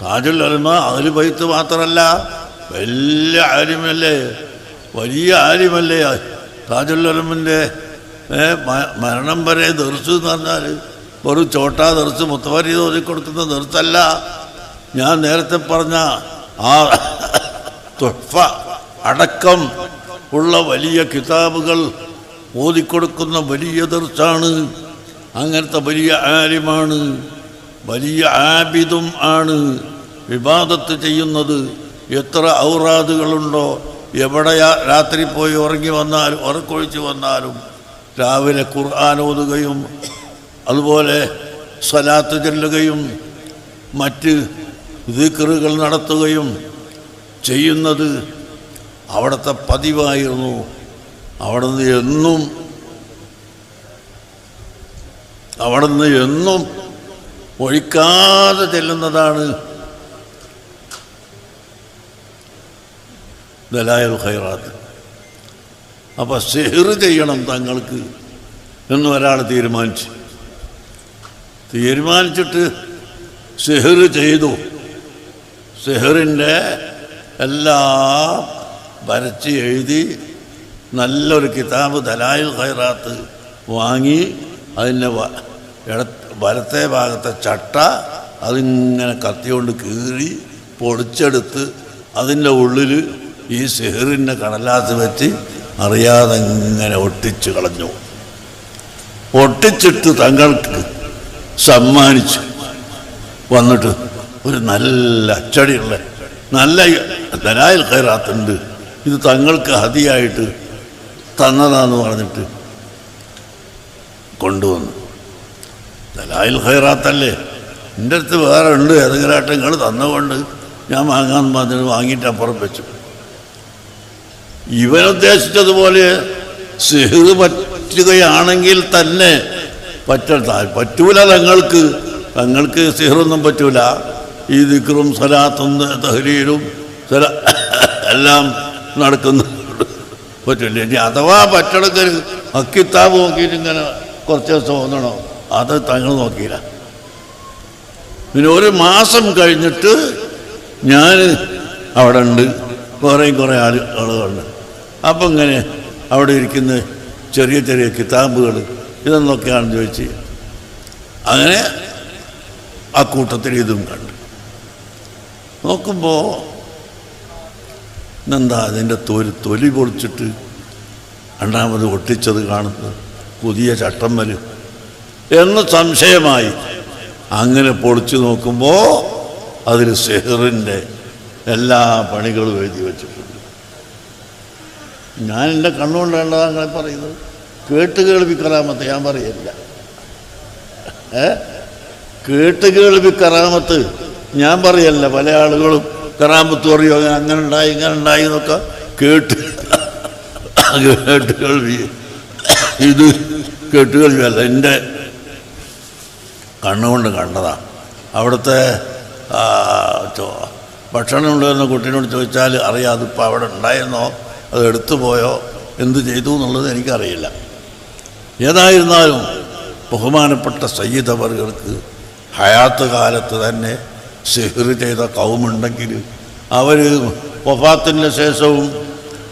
താജുൽ അൽമ അതിൽ ബൈത്ത് മാത്രമല്ല വലിയ ആലിമല്ലേ വലിയ ആലിമല്ലേ താജുൽ അൽമിന്റെ മരണം വരെ ദർസ് എന്ന് പറഞ്ഞാൽ ഒരു ചോട്ടാ ദർസ് മുത്തവരി കൊടുക്കുന്ന ദർസല്ല. ഞാൻ നേരത്തെ പറഞ്ഞ ആ തുഫ അടക്കം ഉള്ള വലിയ കിതാബുകൾ ഓതിക്കൊടുക്കുന്ന വലിയ ദർസാണ് അങ്ങനത്തെ വലിയ ആലിമാണ്. വലിയ ആബിദും ആണ് വിവാദത്ത് ചെയ്യുന്നത്. എത്ര ഔറാദുകളുണ്ടോ എവിടെ രാത്രി പോയി ഉറങ്ങി വന്നാലും ഉറക്കൊഴിച്ച് വന്നാലും രാവിലെ ഖുർആൻ ഓതുകയും അതുപോലെ സ്വലാത്ത് ചെല്ലുകയും മറ്റ് ദിക്റുകൾ നടത്തുകയും ചെയ്യുന്നത് അവിടുത്തെ പതിവായിരുന്നു. അവിടുന്ന് എന്നും അവിടുന്ന് എന്നും ഒഴിക്കാതെ ചെല്ലുന്നതാണ് ദലായൽ ഖൈറാത്ത്. അപ്പോൾ സെഹർ ചെയ്യണം തങ്ങൾക്ക് എന്ന് ഒരാൾ തീരുമാനിച്ചു. തീരുമാനിച്ചിട്ട് സെഹർ ചെയ്തു. സെഹറിന്റെ എല്ലാം വരച്ച് എഴുതി നല്ലൊരു കിതാബ് ദലായിൽ ഖൈറാത്ത് വാങ്ങി അതിന്റെ ഇട വലത്തെ ഭാഗത്തെ ചട്ട അതിങ്ങനെ കത്തിയോണ്ട് കീറി പൊടിച്ചെടുത്ത് അതിന്റെ ഉള്ളിൽ ഈ സെഹറിന്റെ കടലാത്ത് വെച്ച് അറിയാതെ ഇങ്ങനെ ഒട്ടിച്ച് കളഞ്ഞു. ഒട്ടിച്ചിട്ട് തങ്ങൾക്ക് സമ്മാനിച്ചു. വന്നിട്ട് ഒരു നല്ല അച്ചടിയുള്ള നല്ല ദലായിൽ കയറാത്തുണ്ട് ഇത് തങ്ങൾക്ക് ഹതിയായിട്ട് തന്നതാന്ന് പറഞ്ഞിട്ട് കൊണ്ടുവന്നു. ദലായിൽ ഹൈറാത്തല്ലേ എന്റെ അടുത്ത് വേറെ ഉണ്ട് ഏതെങ്കിലും നിങ്ങൾ തന്നുകൊണ്ട് ഞാൻ വാങ്ങാൻ പറഞ്ഞത് വാങ്ങിയിട്ട് അപ്പുറം വെച്ചു. ഇവരുദ്ദേശിച്ചതുപോലെ സിഹ് പറ്റുകയാണെങ്കിൽ തന്നെ പറ്റ പറ്റൂല തങ്ങൾക്ക്. തങ്ങൾക്ക് സിഹറൊന്നും പറ്റൂല. ഈ ദിക്റും സലാത്തും തഹരീരും സല എല്ലാം നടക്കുന്നു. പറ്റില്ല ഇനി അഥവാ പറ്റണക്കൊരു അക്കിത്താബ് നോക്കിയിട്ട് ഇങ്ങനെ കുറച്ച് ദിവസം തോന്നണോ അത് തങ്ങൾ നോക്കിയില്ല. പിന്നെ ഒരു മാസം കഴിഞ്ഞിട്ട് ഞാൻ അവിടെ ഉണ്ട് കുറേയും കുറേ ആളുകളുണ്ട്. അപ്പം ഇങ്ങനെ അവിടെ ഇരിക്കുന്ന ചെറിയ ചെറിയ കിതാബുകൾ ഇതെന്നൊക്കെയാണെന്ന് ചോദിച്ച് അങ്ങനെ ആ കൂട്ടത്തിൽ ഇതും കണ്ടു. നോക്കുമ്പോൾ എന്താ അതിന്റെ തൊലി തൊലി പൊളിച്ചിട്ട് രണ്ടാമത് ഒട്ടിച്ചത് കാണുന്നത് പുതിയ ചട്ടമ്മൽ എന്ന് സംശയമായി. അങ്ങനെ പൊളിച്ചു നോക്കുമ്പോൾ അതിൽ സെഹറിന്റെ എല്ലാ പണികളും എഴുതി വെച്ചിട്ടുണ്ട്. ഞാൻ എന്റെ കണ്ണുകൊണ്ടാണ് അങ്ങനെ പറയുന്നത്. കേട്ട് കേൾവിക്കറാമത്ത് ഞാൻ പറയല്ല ഏ? കേട്ട് കേൾവിക്കറാമത്ത് ഞാൻ പറയല്ല പല ആളുകളും കറാമത്ത് പറയോ അങ്ങനെ ഉണ്ടായി ഇങ്ങനെ ഉണ്ടായി എന്നൊക്കെ കേട്ട് കേട്ട് കേൾവി ഇത് കേട്ട് കേൾവിയല്ല എന്റെ കണ്ണുകൊണ്ട് കണ്ടതാണ് അവിടുത്തെ ഭക്ഷണം ഉണ്ടായിരുന്ന കുട്ടീനോട് ചോദിച്ചാൽ അറിയാം അതിപ്പോൾ അവിടെ ഉണ്ടായിരുന്നോ? അത് എടുത്തു പോയോ? എന്ത് ചെയ്തു എന്നുള്ളത് എനിക്കറിയില്ല. ഏതായിരുന്നാലും ബഹുമാനപ്പെട്ട സയ്യിദ് അവർക്ക് ഹയാത്ത് കാലത്ത് തന്നെ സിഹിർ ചെയ്ത കൗമുണ്ടെങ്കിൽ അവർ വഫാത്തിന് ശേഷവും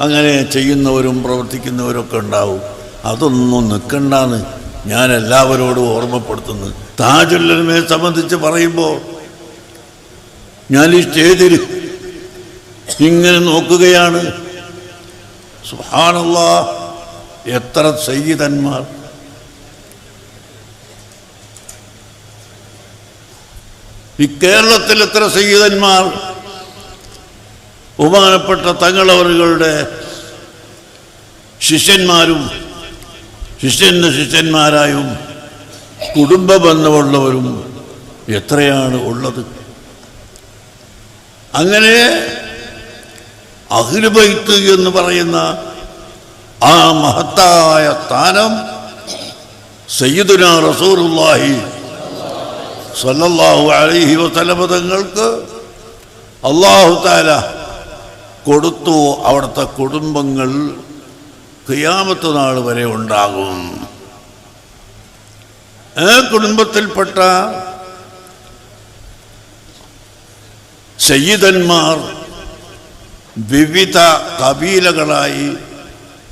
അങ്ങനെ ചെയ്യുന്നവരും പ്രവർത്തിക്കുന്നവരൊക്കെ ഉണ്ടാവും. അതൊന്നും നിൽക്കണ്ടെന്ന് ഞാൻ എല്ലാവരോടും ഓർമ്മപ്പെടുത്തുന്നു. താജുല്ലമയെ സംബന്ധിച്ച് പറയുമ്പോൾ ഞാൻ ഈ സ്റ്റേജിൽ ഇങ്ങനെ നോക്കുകയാണ്. സുഹാനുള്ള എത്ര സയ്യിദന്മാർ. ഈ കേരളത്തിൽ എത്ര സയ്യിദന്മാർ. ബഹുമാനപ്പെട്ട തങ്ങളവറുകളുടെ ശിഷ്യന്മാരും ശിഷ്യന്റെ ശിഷ്യന്മാരായും കുടുംബ ബന്ധമുള്ളവരും എത്രയാണ് ഉള്ളത്? അങ്ങനെ അഖിലുബൈത്ത് എന്ന് പറയുന്ന ആ മഹത്തായ സ്ഥാനം സയ്യിദുന റസൂറുല്ലാഹി സല്ലല്ലാഹു അലൈഹി വസല്ലമ തങ്ങൾക്ക് അള്ളാഹു താല കൊടുത്തു. അവിടുത്തെ കുടുംബങ്ങൾ ഖിയാമത്ത് നാൾ വരെ ഉണ്ടാകും. ആ കുടുംബത്തിൽപ്പെട്ട സയ്യിദന്മാർ വിവിധ കബീലകളായി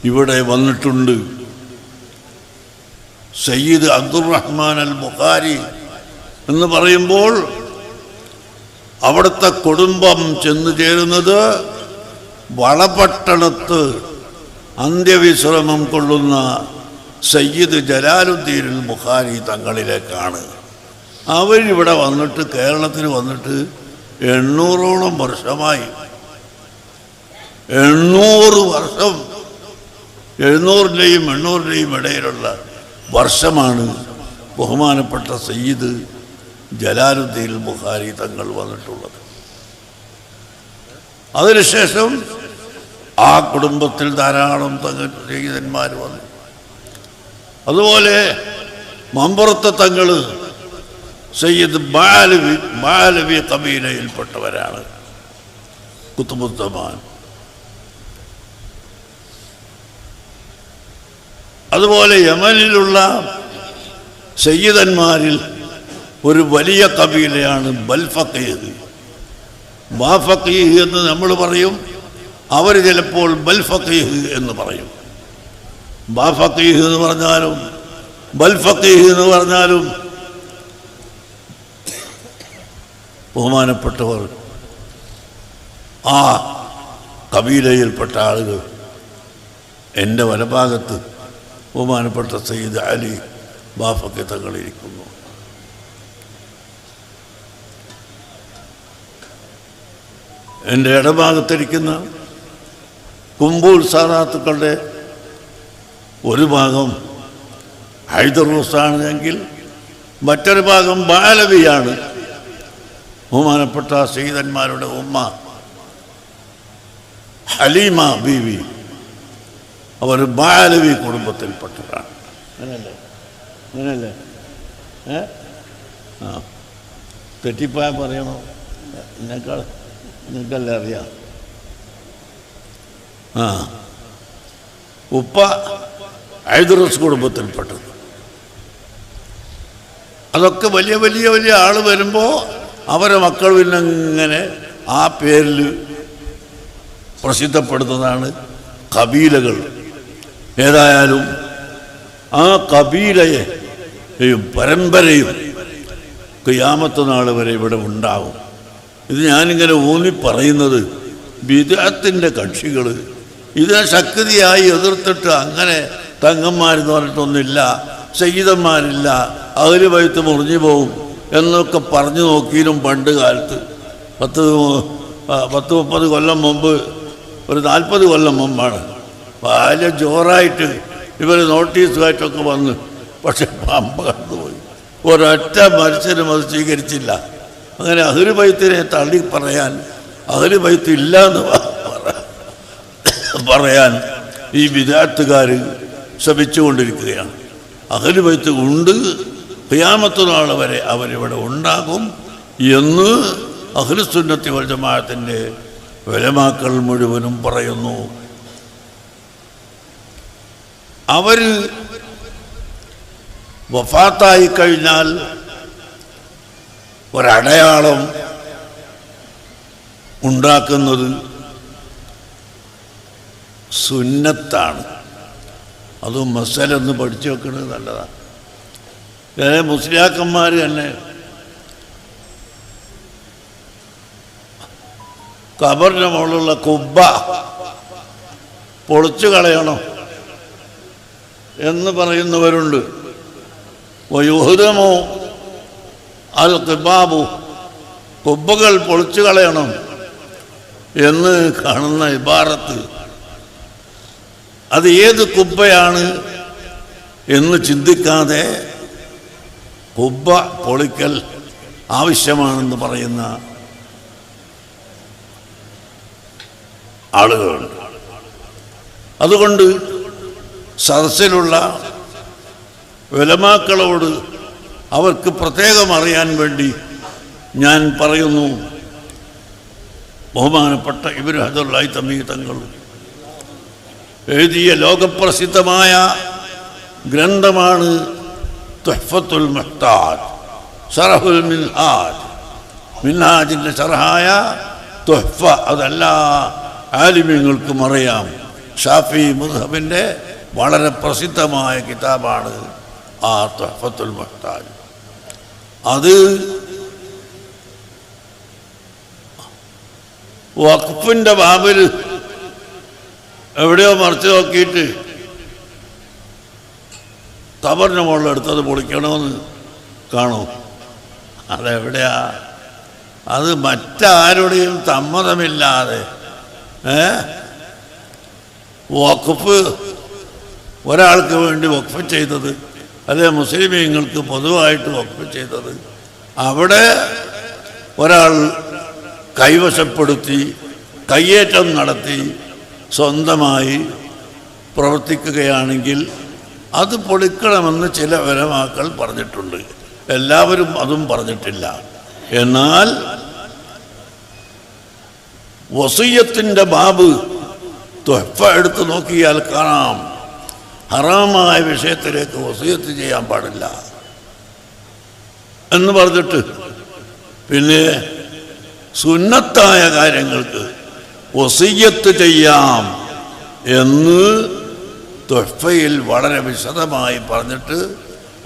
ഇവിടെ വന്നിട്ടുണ്ട്. സയ്യിദ് അബ്ദുറഹ്മാൻ അൽ ബുഖാരി എന്ന് പറയുമ്പോൾ അവിടുത്തെ കുടുംബം ചെന്നു ചേരുന്നത് വളപട്ടണത്ത് അന്ത്യവിശ്രമം കൊള്ളുന്ന സയ്യിദ് ജലാലുദ്ദീൻ മുഖാനി തങ്ങളിലേക്കാണ്. അവരിവിടെ വന്നിട്ട് കേരളത്തിൽ വന്നിട്ട് എണ്ണൂറോളം വർഷമായി. എണ്ണൂറ് വർഷം എഴുന്നൂറിന്റെയും എണ്ണൂറിന്റെയും ഇടയിലുള്ള വർഷമാണ് ബഹുമാനപ്പെട്ട സയ്യിദ് ജലാലുദ്ദീൻ ബുഖാരി തങ്ങൾ വന്നിട്ടുള്ളത്. അതിനുശേഷം ആ കുടുംബത്തിൽ ധാരാളം തങ്ങൾ ചെയ്തന്മാർ വന്നു. അതുപോലെ മമ്പുറത്തെ തങ്ങൾ സയ്യിദ് മാലവി ബാലവി കബീലയിൽപ്പെട്ടവരാണ് കുത്തുബുദ്ധമാൻ അതുപോലെ യമനിലുള്ള സയ്യിദന്മാരിൽ ഒരു വലിയ കബീലയാണ് ബൽഫക്കീഹ്. ബാഫക്കീഹ് എന്ന് നമ്മൾ പറയും അവർ ചിലപ്പോൾ ബൽഫക്കീഹ് എന്ന് പറയും. ബാഫക്കീഹ് എന്ന് പറഞ്ഞാലും ബൽഫക്കീഹ് എന്ന് പറഞ്ഞാലും ബഹുമാനപ്പെട്ടവർ ആ കബീലയിൽപ്പെട്ട ആളുകൾ എന്റെ വലഭാഗത്ത് ബഹുമാനപ്പെട്ട സയ്യിദ് അലി ബാഫക്ക് തങ്ങളിരിക്കുന്നു. എന്റെ ഇടഭാഗത്തിരിക്കുന്ന കുമ്പൂർ സാറാത്തുക്കളുടെ ഒരു ഭാഗം ഹൈദറൂസാണ് എങ്കിൽ മറ്റൊരു ഭാഗം ബാലവിയാണ്. ബഹുമാനപ്പെട്ട സീതന്മാരുടെ ഉമ്മ ഹലീമ ബീവി. അവർ ബാലവി കുടുംബത്തിൽപ്പെട്ടതാണ് അങ്ങനല്ലേ? അങ്ങനല്ലേ? ഏ? ആ. തെറ്റിപ്പോയാൽ പറയണോ? എന്നെക്കാൾ നിങ്ങൾക്കല്ലേ അറിയാം? ആ. ഉപ്പ ഹൈദറസ് കുടുംബത്തിൽപ്പെട്ടത്. അതൊക്കെ വലിയ വലിയ വലിയ ആൾ വരുമ്പോൾ അവരെ മക്കൾ പിന്നെ ഇങ്ങനെ ആ പേരിൽ പ്രസിദ്ധപ്പെടുന്നതാണ് കബീലകൾ. ഏതായാലും ആ കബീലയെ പരമ്പരയും ക്യാമത്ത നാൾ വരെ ഇവിടെ ഉണ്ടാവും. ഇത് ഞാനിങ്ങനെ ഊന്നി പറയുന്നത് വിദേഹത്തിന്റെ കക്ഷികൾ ഇതിനെ ശക്തിയായി എതിർത്തിട്ട് അങ്ങനെ തങ്ങന്മാരെന്ന് പറഞ്ഞിട്ടൊന്നുമില്ല ചെയ്തന്മാരില്ല അതിൽ വയത്ത് മുറിഞ്ഞു പോകും എന്നൊക്കെ പറഞ്ഞു നോക്കിയിരുന്നു പണ്ട് കാലത്ത്. പത്ത് പത്ത് മുപ്പത് കൊല്ലം മുമ്പ് ഒരു നാൽപ്പത് കൊല്ലം മുമ്പാണ്. വലിയ ജോറായിട്ട് ഇവർ നോട്ടീസുമായിട്ടൊക്കെ വന്ന് പക്ഷെ പമ്പ കടന്നുപോയി. ഒരൊറ്റ മനുഷ്യരും അത് സ്വീകരിച്ചില്ല. അങ്ങനെ അഹ്ലു ബൈത്തിനെ തള്ളി പറയാൻ അഹ്ലു ബൈത്ത് ഇല്ല എന്ന് പറയാൻ ഈ വിദാർത്ഥുകാർ ശ്രമിച്ചുകൊണ്ടിരിക്കുകയാണ് അഹ്ലു ബൈത്ത് ഉണ്ട് ഖിയാമത്ത് നാൾ വരെ അവരിവിടെ ഉണ്ടാകും എന്ന് അഹ്ലുസുന്നത്തി വൽ ജമാഅത്തിന്റെ വിലമാക്കൾ മുഴുവനും പറയുന്നു. അവർ വഫാത്തായി കഴിഞ്ഞാൽ ഒരടയാളം ഉണ്ടാക്കുന്നത് സുന്നത്താണ്. അത് മസലെന്ന് പഠിച്ചു വെക്കുന്നത് നല്ലതാണ് വേറെ മുസ്ലിയാക്കന്മാർ തന്നെ. കബറിന്റെ മുകളിലുള്ള കുബ്ബ പൊളിച്ചു കളയണം എന്ന് പറയുന്നവരുണ്ട്. വയുഹുദമോ അൽ കിബാബു കുബ്ബകൾ പൊളിച്ചു കളയണം എന്ന് കാണുന്ന ഇബാറത്ത് അത് ഏത് കുബ്ബയാണ് എന്ന് ചിന്തിക്കാതെ കുബ്ബ പൊളിക്കൽ ആവശ്യമാണെന്ന് പറയുന്ന ആളുകളുണ്ട്. അതുകൊണ്ട് സദസ്സിലുള്ള വിലമാക്കളോട് അവർക്ക് പ്രത്യേകം അറിയാൻ വേണ്ടി ഞാൻ പറയുന്നു. ബഹുമാനപ്പെട്ട ഇവർ ഹദുല്ലായി തമ്മീ തങ്ങൾ എഴുതിയ ലോകപ്രസിദ്ധമായ ഗ്രന്ഥമാണ് തുഹ്ഫത്തുൽ മുഹ്താജ് സറഹുൽ മിൻഹാജ്. മിൻഹാജിന്റെ സറഹായ തുഹ്ഫ അതെല്ലാ ആലിമ്യങ്ങൾക്കും അറിയാം. ഷാഫി മുദ്ഹബിന്റെ വളരെ പ്രസിദ്ധമായ കിതാബാണ് ആ തുഹഫത്തുൽ മുഹ്താജ് അത് വഖഫിന്റെ ബാബിൽ എവിടെയോ മറിച്ച് നോക്കിയിട്ട് കബറിന്റെ മുകളിൽ എടുത്തത് പൊളിക്കണമെന്ന് കാണൂ. അതെവിടെയാ? അത് മറ്റാരുടെയും സമ്മതമില്ലാതെ. ഏ? വഖഫ് ഒരാൾക്ക് വേണ്ടി വഖഫ് ചെയ്തത് അല്ലെ മുസ്ലിമീങ്ങൾക്ക് പൊതുവായിട്ട് വഖഫ് ചെയ്തത്. അവിടെ ഒരാൾ കൈവശപ്പെടുത്തി കയ്യേറ്റം നടത്തി സ്വന്തമായി പ്രവർത്തിക്കുകയാണെങ്കിൽ അത് പൊളിക്കണമെന്ന് ചില വരമാക്കൾ പറഞ്ഞിട്ടുണ്ട്. എല്ലാവരും അതും പറഞ്ഞിട്ടില്ല. എന്നാൽ വസീയത്തിന്റെ ബാബ് തൊഹഫ എടുത്ത് നോക്കിയാൽ കാണാം. ഹറാമായ വിഷയത്തിലേക്ക് വസീയത്ത് ചെയ്യാൻ പാടില്ല. എന്ന് പറഞ്ഞിട്ട് പിന്നെ സുന്നത്തായ കാര്യങ്ങൾക്ക് വസീയത്ത് ചെയ്യാം എന്ന് തൊഫയിൽ വളരെ വിശദമായി പറഞ്ഞിട്ട്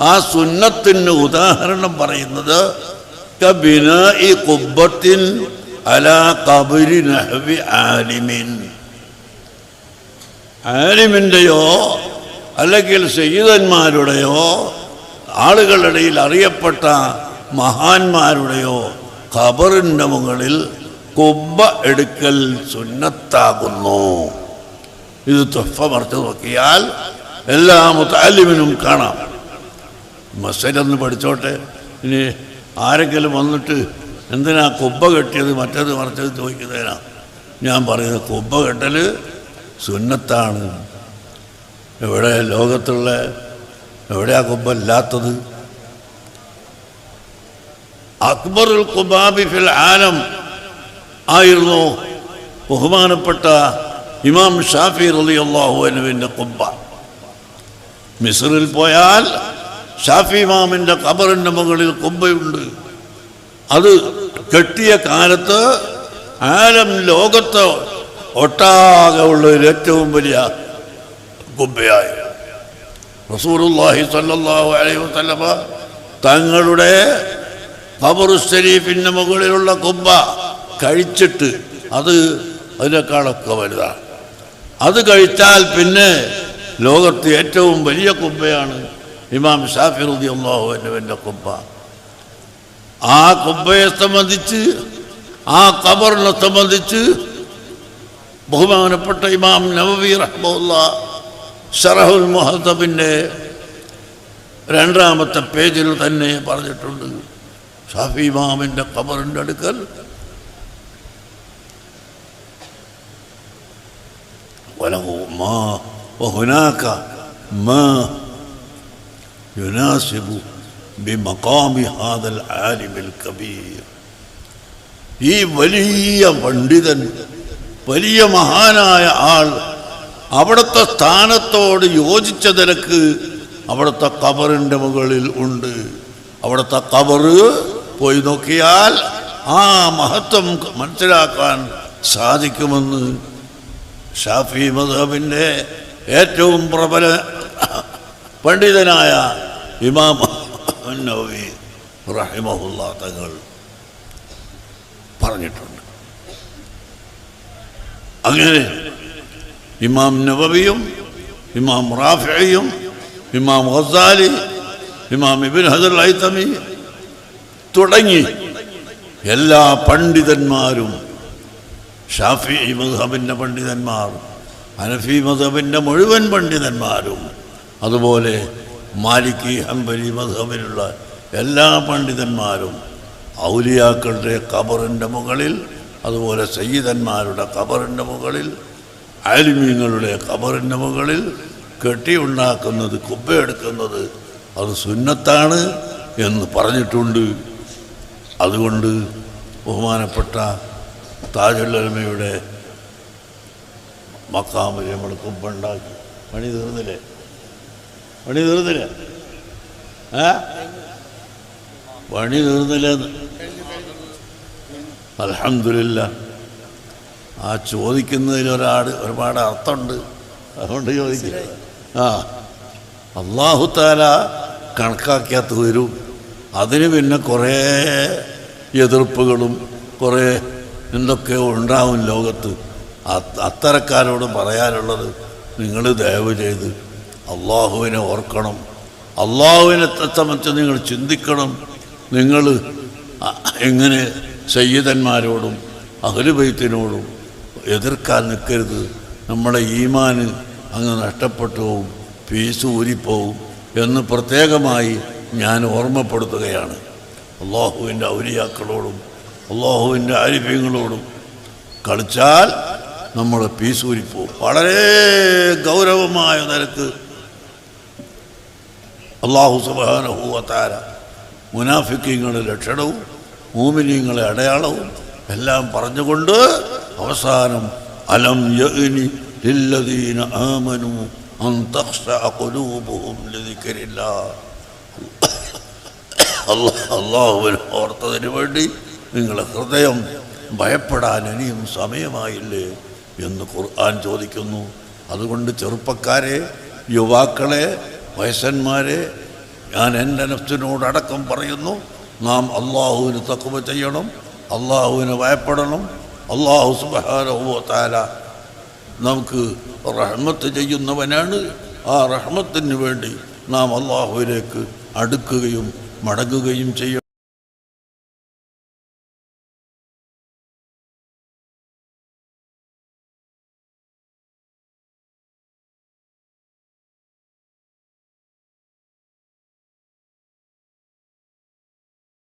ആ സുന്നത്തിന് ഉദാഹരണം പറയുന്നത് കബിനാഇ ഖുബ്ബത്തിൻ അലാ ഖബരി നഹവി ആലിമിൻ. ആലിമിന്റെയോ അല്ലെങ്കിൽ സയ്യിദന്മാരുടെയോ ആളുകളുടെ അറിയപ്പെട്ട മഹാന്മാരുടെയോ ഖബറിന്റെ മുകളിൽ കുബ്ബ എടുക്കൽ സുന്നത്താകുന്നു. ഇത് തൊഫ മറച്ചു നോക്കിയാൽ എല്ലാ മുത്താലിമിനും കാണാം. മസലൊന്ന് പഠിച്ചോട്ടെ. ഇനി ആരെങ്കിലും വന്നിട്ട് എന്തിനാ കുബ്ബ കെട്ടിയത് മറ്റേത് മറിച്ചത് ചോദിക്കുന്നതിനാ? ഞാൻ പറയുന്നത് കുബ്ബ കെട്ടൽ സുന്നത്താണ്. എവിടെ ലോകത്തുള്ള എവിടെയാ കുബ്ബ ഇല്ലാത്തത്? അക്ബറുൽ കുബാബി ഫിൽ ആലം ആയിരുന്നു ബഹുമാനപ്പെട്ട ഇമാം ഷാഫി റളിയല്ലാഹു അൻഹുവിന്റെ കുബ്ബ മിസറിൽ പോയാൽ ഷാഫി ഇമാമിന്റെ ഖബറിന്റെ മുകളിൽ കുബ്ബയുണ്ട് അത് കെട്ടിയ കാലത്ത് ആലം ലോകത്ത് ഒട്ടാകെ ഉള്ള ഒരു ഏറ്റവും വലിയ കുബ്ബയായി റസൂലുള്ളാഹി സല്ലാഹു അലൈഹി വസ്ലമ തങ്ങളുടെ ഖബറു ഷരീഫിന്റെ മുകളിലുള്ള കുബ്ബ കഴിച്ചിട്ട് അത് അതിനേക്കാളൊക്കെ വലുതാണ് അത് കഴിച്ചാൽ പിന്നെ ലോകത്ത് ഏറ്റവും വലിയ കുബ്ബയാണ് ഇമാം ഷാഫി റതി അള്ളാഹു എന്റെ കുബ്ബ. ആ കുബ്ബയെ സംബന്ധിച്ച് ആ കബറിനെ സംബന്ധിച്ച് ബഹുമാനപ്പെട്ട ഇമാം നവവി റഹ്മുല്ല ഷറഹുൽ മുഹത്തബിന്റെ രണ്ടാമത്തെ പേജിൽ തന്നെ പറഞ്ഞിട്ടുണ്ട് ഷാഫി ഇമാമിന്റെ കബറിന്റെ അടുക്കൽ وله ما وهناك ما يناسب بمقام هذا العالم الكبير ഈ വലിയ പണ്ഡിതൻ വലിയ മഹാനായ ആൾ അവിടുത്തെ സ്ഥാനത്തോട് യോജിച്ച നിരക്ക് അവിടുത്തെ കബറിൻ്റെ മുകളിൽ ഉണ്ട് അവിടുത്തെ കബറ് പോയി നോക്കിയാൽ ആ മഹത്വം മനസ്സിലാക്കാൻ സാധിക്കുമെന്ന് ഷാഫി മധബിന്റെ ഏറ്റവും പ്രബല പണ്ഡിതനായ ഇമാം നവവി റഹിമഹുല്ല തങ്ങൾ പറഞ്ഞിട്ടുണ്ട്. അങ്ങനെ ഇമാം നവവിയും ഇമാം റാഫിയും ഇമാം ഹസാലി ഇമാം ഇബിൻ ഹജർ ഐത്തമി തുടങ്ങി എല്ലാ പണ്ഡിതന്മാരും ഷാഫി മധബിന്റെ പണ്ഡിതന്മാർ ഹനഫി മധബിന്റെ മുഴുവൻ പണ്ഡിതന്മാരും അതുപോലെ മാലിക്കി ഹംബലി മധബിലുള്ള എല്ലാ പണ്ഡിതന്മാരും ഔലിയാക്കളുടെ കബറിന്റെ മുകളിൽ അതുപോലെ സയ്യിദന്മാരുടെ കബറിന്റെ മുകളിൽ ആലിമീങ്ങളുടെ കബറിന്റെ മുകളിൽ കെട്ടിയുണ്ടാക്കുന്നത് കുബ്ബയെടുക്കുന്നത് അത് സുന്നത്താണ് എന്ന് പറഞ്ഞിട്ടുണ്ട്. അതുകൊണ്ട് ബഹുമാനപ്പെട്ട താജുല്ലമയുടെ മക്കാമിൽ നമ്മൾ കുമ്പുണ്ടാക്കി പണി തീർന്നില്ലേ? പണി തീർന്നില്ലേ? ഏ? പണി തീർന്നില്ലെന്ന്. അലഹമില്ല ആ ചോദിക്കുന്നതിൽ ഒരാട് ഒരുപാട് അർത്ഥമുണ്ട്. അതുകൊണ്ട് ചോദിക്കുക ആ. അള്ളാഹുത്താല കണക്കാക്കിയാത്ത വരും. അതിന് പിന്നെ കുറേ എതിർപ്പുകളും കുറേ എന്തൊക്കെയോ ഉണ്ടാവും ലോകത്ത്. അത്തരക്കാരോട് പറയാനുള്ളത് നിങ്ങൾ ദയവ് ചെയ്ത് അള്ളാഹുവിനെ ഓർക്കണം. അള്ളാഹുവിനെ സംബന്ധിച്ച് നിങ്ങൾ ചിന്തിക്കണം. നിങ്ങൾ എങ്ങനെ സയ്യിദന്മാരോടും അഹലുബൈത്തിനോടും എതിർക്കാൻ നിൽക്കരുത്. നമ്മുടെ ഈമാന് അങ്ങ് നഷ്ടപ്പെട്ടു പോവും ഫീസ് ഊരിപ്പോവും എന്ന് പ്രത്യേകമായി ഞാൻ ഓർമ്മപ്പെടുത്തുകയാണ്. അള്ളാഹുവിന്റെ ഔലിയാക്കളോടും അള്ളാഹുവിന്റെ ആരിഫ്യങ്ങളോടും കളിച്ചാൽ നമ്മുടെ പീസൂരിപ്പോ വളരെ ഗൗരവമായ നിരക്ക് അള്ളാഹു സുബാനഹൂവത്താര മുനാഫിക്കിങ്ങളുടെ ലക്ഷണവും മൂമിനിങ്ങളെ അടയാളവും എല്ലാം പറഞ്ഞുകൊണ്ട് അവസാനം അലം യഗ്നി ലില്ലദീന ആമനു അള്ളാഹുവിനെ ഓർത്തതിന് വേണ്ടി നിങ്ങളെ ഹൃദയം ഭയപ്പെടാൻ ഇനിയും സമയമായില്ലേ എന്ന് ഖുർആൻ ചോദിക്കുന്നു. അതുകൊണ്ട് ചെറുപ്പക്കാരെ യുവാക്കളെ വയസ്സന്മാരെ ഞാൻ എന്റെ നഫ്സിനോടടക്കം പറയുന്നു. നാം അള്ളാഹുവിന് തക്കുവ ചെയ്യണം അള്ളാഹുവിനെ ഭയപ്പെടണം. അള്ളാഹു സുബാനുഭവത്താല നമുക്ക് റഹ്മത്ത് ചെയ്യുന്നവനാണ്. ആ റഹ്മത്തിന് വേണ്ടി നാം അള്ളാഹുവിലേക്ക് അടുക്കുകയും മടങ്ങുകയും ചെയ്യണം.